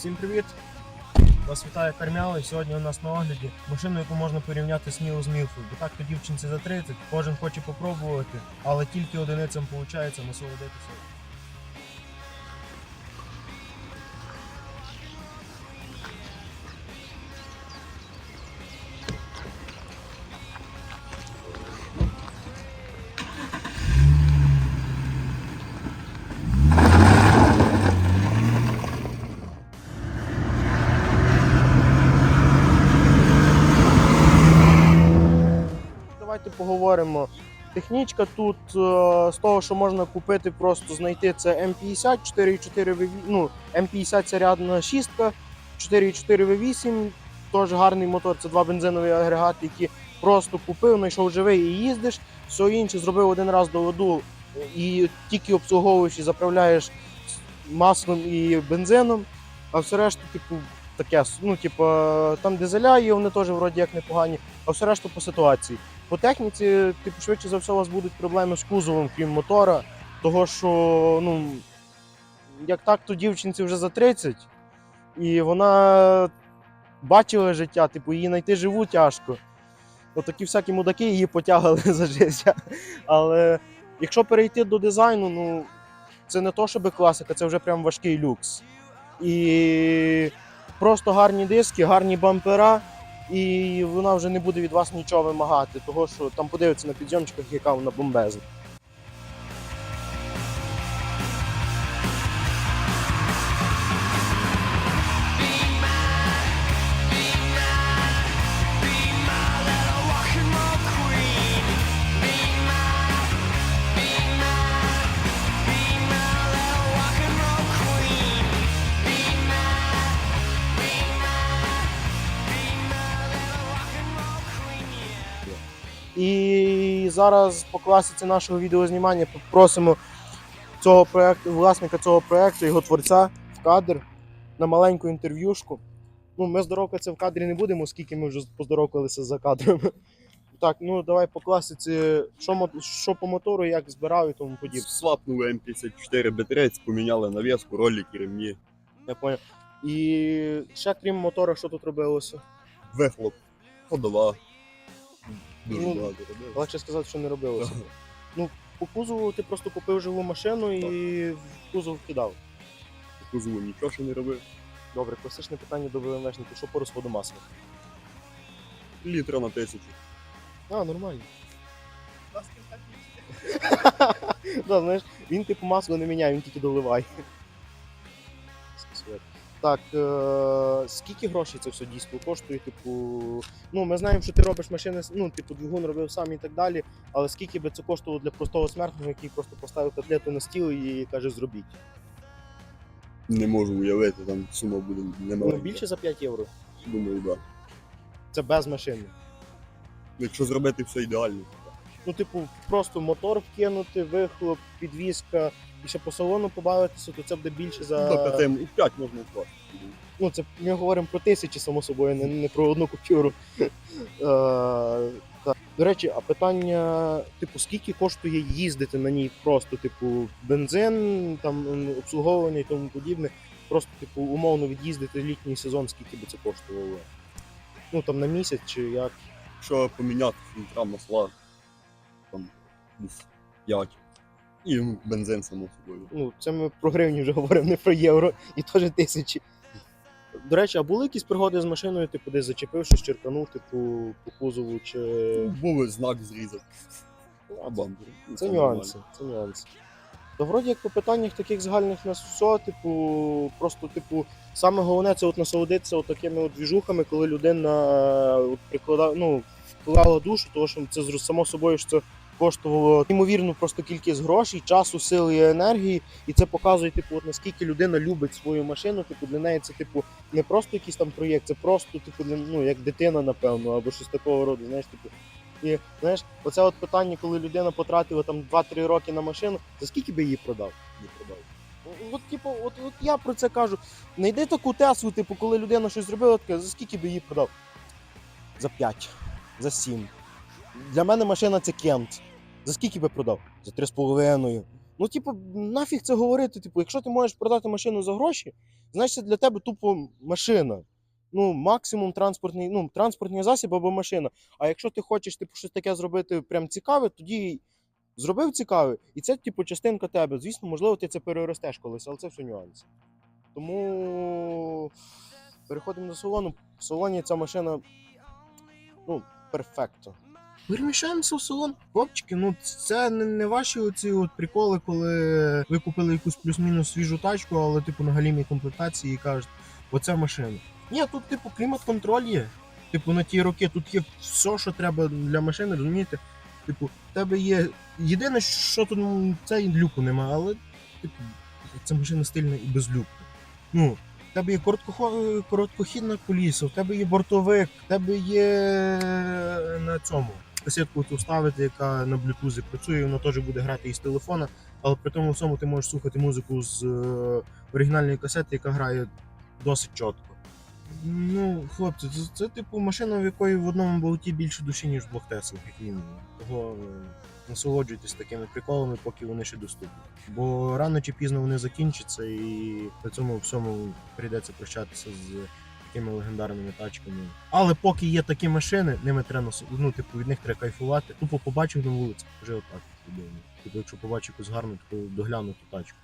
Всім привіт! Вас вітає і Сьогодні у нас на огляді машину, яку можна порівняти сміло з Мілфою. Бо так то дівчинці за 30, кожен хоче попробувати, але тільки одиницям виходить насолодитися. Поговоримо. Технічка тут е, з того, що можна купити, просто знайти це М50, 4,4 ну, М50 це рядна шістка, 4,4 V8, теж гарний мотор, це два бензинові агрегати, які просто купив, знайшов живий і їздиш. Все інше зробив один раз до воду і тільки обслуговуєш і заправляєш маслом і бензином, а все решта, типу, таке, ну, типу, там дизеля є, вони теж вроді як непогані, а все решта по ситуації. По техніці, типу, швидше за все, у вас будуть проблеми з кузовом, крім мотора. Того, що, ну, як так, то дівчинці вже за 30, і вона бачила життя, типу, її знайти живу тяжко. Отакі всякі мудаки її потягали за життя. Але якщо перейти до дизайну, ну це не то, щоб класика, це вже прям важкий люкс. І просто гарні диски, гарні бампера і вона вже не буде від вас нічого вимагати, того що там подивиться на підйомчиках, яка вона бомбезна. І зараз по класиці нашого відеознімання попросимо цього проекту, власника цього проекту, його творця в кадр на маленьку інтерв'юшку. Ну, ми здоровкатися в кадрі не будемо, оскільки ми вже поздоровкалися за кадром. Так, ну давай по класиці, що, що по мотору, як збирав і тому подібне. Свапнули М54 бетрець, поміняли навіску, ролики, ремні, Я поняв. І ще крім мотора, що тут робилося? вихлоп, ходова. Дуже Ну, багато робили. Легше сказати, що не робилося. Ну, По кузову ти просто купив живу машину і в кузов кидав. По кузову нічого ще не робив. Добре, класичне питання до ВМВшників, що по розходу масла? Літра на тисячу. А, нормально. да, знаєш, він типу масло не міняє, він тільки доливає. Так, е- скільки грошей це все дійство коштує? Типу, ну ми знаємо, що ти робиш машини, ну, типу, двигун робив сам і так далі. Але скільки би це коштувало для простого смертного, який просто поставив котлету на стіл і каже, зробіть. Не можу уявити, там сума буде Ну, більше за 5 євро. Думаю, так. Да. Це без машини. Якщо зробити все ідеально. Ну, типу, просто мотор вкинути, вихлоп, підвізка і ще по салону побавитися, то це буде більше за. До 5, 5 можна вкласти. Ну, це ми говоримо про тисячі, само собою, не, не про одну купюру. Е, так. До речі, а питання, типу, скільки коштує їздити на ній просто, типу, бензин, там обслуговування і тому подібне. Просто, типу, умовно від'їздити літній сезон, скільки би це коштувало? Ну там на місяць чи як? Якщо поміняти фільтра масла, там десь 5. І бензин, само собою. Ну, це ми про гривні вже говоримо, не про євро, і теж тисячі. До речі, а були якісь пригоди з машиною, типу, десь зачепив, щось черканув, типу, по кузову, чи. Був знак зрізав. А бампер. ну, Це нюанси, це нюанси. То вроді як по питаннях таких загальних у нас все, типу, просто, типу, саме головне це от насолодитися от такими от двіжухами, коли людина е, от прикладала, ну, вкладала душу, тому що це само собою що це коштувало неймовірну просто кількість грошей, часу, сили і енергії. І це показує, типу, от наскільки людина любить свою машину. Типу, для неї це типу не просто якийсь там проєкт, це просто типу, для, ну, як дитина, напевно, або щось такого роду. Знаєш, типу. І знаєш, оце от питання, коли людина потратила там 2-3 роки на машину, за скільки би її продав? Не продав. От, типу, от, от я про це кажу. Найди таку Теслу, типу, коли людина щось зробила, таке, за скільки би її продав? За 5, за 7. Для мене машина це Кент. За скільки би продав? За 3,5. Ну, типу, нафіг це говорити. Типу, якщо ти можеш продати машину за гроші, значить це для тебе тупо машина. Ну, максимум транспортний, ну, транспортний засіб або машина. А якщо ти хочеш типу, щось таке зробити прям цікаве, тоді зробив цікаве, і це, типу, частинка тебе. Звісно, можливо, ти це переростеш колись, але це все нюанси. Тому переходимо до салону. В салоні ця машина ну, перфекто. Переміщаємося в салон. Хлопчики, ну це не, ваші оці от приколи, коли ви купили якусь плюс-мінус свіжу тачку, але типу на галімій комплектації і кажуть, оце машина. Ні, тут, типу, клімат-контроль є. Типу, на ті роки тут є все, що треба для машини, розумієте? Типу, в тебе є. Єдине, що тут це люку немає, але типу, ця машина стильна і без люку. Ну, в тебе є короткохо- короткохідна коліса, в тебе є бортовик, в тебе є на цьому. Касетку цю ставити, яка на блютузі працює, вона теж буде грати із телефона, але при тому всьому ти можеш слухати музику з е, оригінальної касети, яка грає досить чітко. Ну, хлопці, це, це типу машина, в якої в одному болоті більше душі, ніж в двох Теслах, як мінімум. Того е, насолоджуйтесь такими приколами, поки вони ще доступні. Бо рано чи пізно вони закінчаться, і при цьому всьому прийдеться прощатися з такими легендарними тачками. Але поки є такі машини, ними треба ну, типу, від них треба кайфувати. Тупо побачив на вулиці, вже отак. Типу, якщо побачив якусь гарну, таку доглянуту тачку.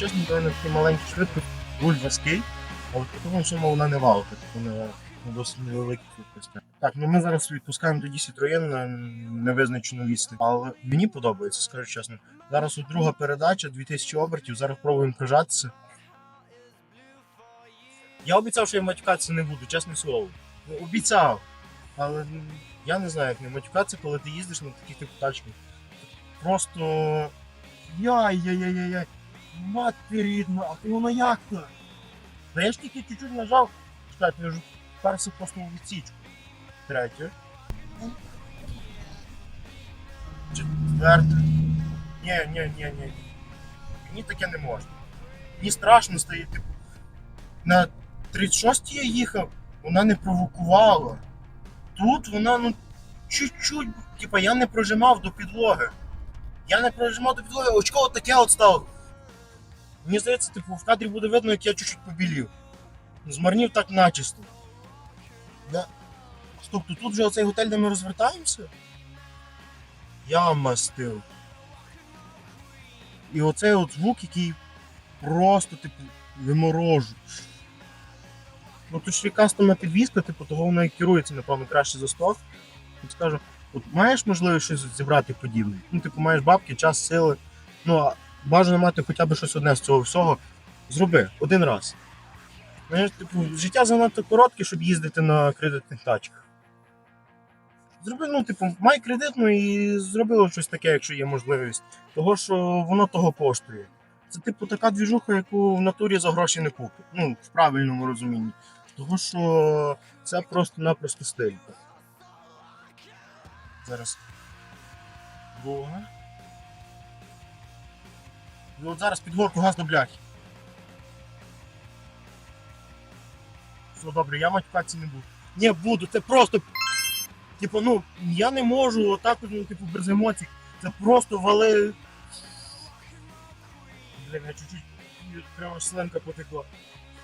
Чесно, то на такий маленький швидкість руль важкий, але при тому всьому вона не валка, типу на, на досить невеликій швидкості. Так, ну ми зараз відпускаємо тоді Citroën на невизначену відстань, але мені подобається, скажу чесно. Зараз от друга передача, 2000 обертів, зараз пробуємо прижатися. Я обіцяв, що я матюкатися не буду, чесне слово. Ну, обіцяв. Але я не знаю, як не матюкатися, коли ти їздиш на таких типу тачках. Просто Яй-яй-яй-яй. Мати рідна, а ти воно як то? Та я ж тільки чуть-чуть нажав. Чекайте, я вже перся просто у відсічку. Третє. Четверте. Ні, ні, ні, ні. Мені таке не можна. Мені страшно стає, типу. На 36 я їхав, вона не провокувала. Тут вона, ну, чуть-чуть, типа, я не прожимав до підлоги. Я не прожимав до підлоги, очко от таке от стало. Мені здається, типу, в кадрі буде видно, як я чуть-чуть побілів. Змарнів так начисто. Я... Стоп, то тут же оцей готель, де ми розвертаємося? Я мастив. І оцей от звук, який просто, типу, виморожу. Ну тут є кастомна підвізка, типу, того вона і керується, напевно, краще за сток. От скажу, От маєш можливість щось зібрати подібне? Ну, типу, маєш бабки, час, сили. Ну, бажано мати хоча б щось одне з цього всього. Зроби один раз. Типу, життя занадто коротке, щоб їздити на кредитних тачках. Зроби, ну, типу, май кредитну і зроби щось таке, якщо є можливість. Того, що воно того коштує. Це, типу, така двіжуха, яку в натурі за гроші не купить. Ну, в правильному розумінні. Того, що це просто-напросто стиль. Зараз. Друга. І от зараз під горку газ до бляхи. Все добре, я матюкатися не буду. Не буду, це просто. Типу, ну, я не можу отак, ну, типу, без емоцій. Це просто вали. Блін, я чуть-чуть прямо членка потекла.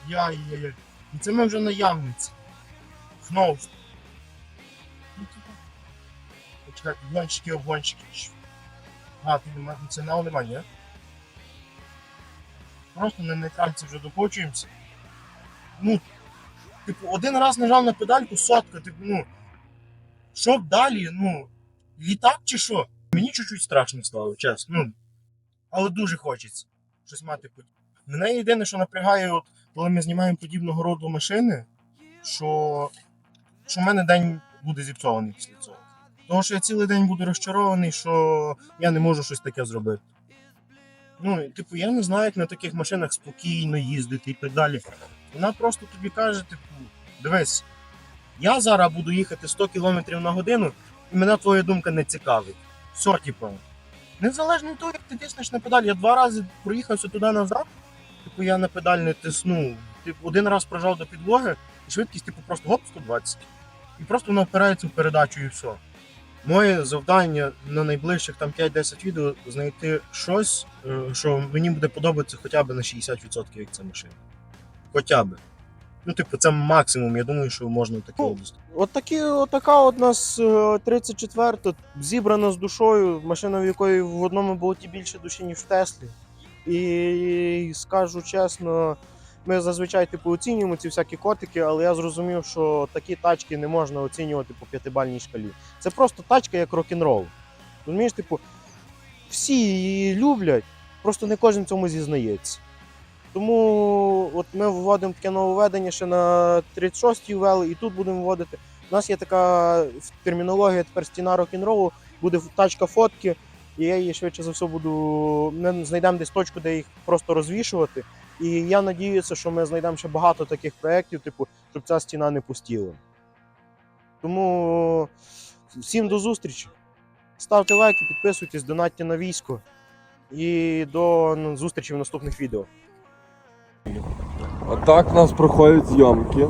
Яй-яй-яй. І це ми вже на явниці. Знову. Ну, типу, Почекайте, обгонщики, обгонщики. А, тут нема, це на нема, ні? Просто на нейтральці вже докочуємося. Ну, Типу, один раз нажав на педальку, сотка, типу, ну. Що далі? Ну, літак чи що? Мені чуть-чуть страшно стало, чесно. Ну, але дуже хочеться щось мати. подібне. Мене єдине, що напрягає, от, коли ми знімаємо подібного роду машини, що, що в мене день буде зіпсований після цього. Тому що я цілий день буду розчарований, що я не можу щось таке зробити. Ну, типу, я не знаю, як на таких машинах спокійно їздити і так далі. Вона просто тобі каже, типу, дивись, я зараз буду їхати 100 км на годину, і мене твоя думка не цікавить. Все, типу. Незалежно від того, як ти тиснеш на педаль, я два рази проїхався туди назад, типу я на педаль не тиснув. Типу, один раз прожав до підлоги, і швидкість, типу, просто гоп 120. І просто вона впирається в передачу і все. Моє завдання на найближчих там 5-10 відео знайти щось, е, що мені буде подобатися хоча б на 60% як ця машина. Хоча б. Ну, типу, це максимум, я думаю, що можна таке Ну. От такі, от така от нас 34 зібрана з душою, машина, в якої в одному болоті більше душі, ніж в Теслі. І скажу чесно, ми зазвичай типу, оцінюємо ці всякі котики, але я зрозумів, що такі тачки не можна оцінювати по п'ятибальній шкалі. Це просто тачка як рок-н-рол. Розумієш, типу, всі її люблять, просто не кожен цьому зізнається. Тому от ми вводимо таке нововведення ще на 36-й ввели, і тут будемо вводити. У нас є така термінологія тепер стіна рок-н-ролу, буде тачка фотки, і я її швидше за все буду. Ми знайдемо десь точку, де їх просто розвішувати. І я надіюся, що ми знайдемо ще багато таких проєктів, типу, щоб ця стіна не пустіла. Тому всім до зустрічі. Ставте лайки, підписуйтесь, донатьте на військо. І до зустрічі в наступних відео. Отак у нас проходять зйомки.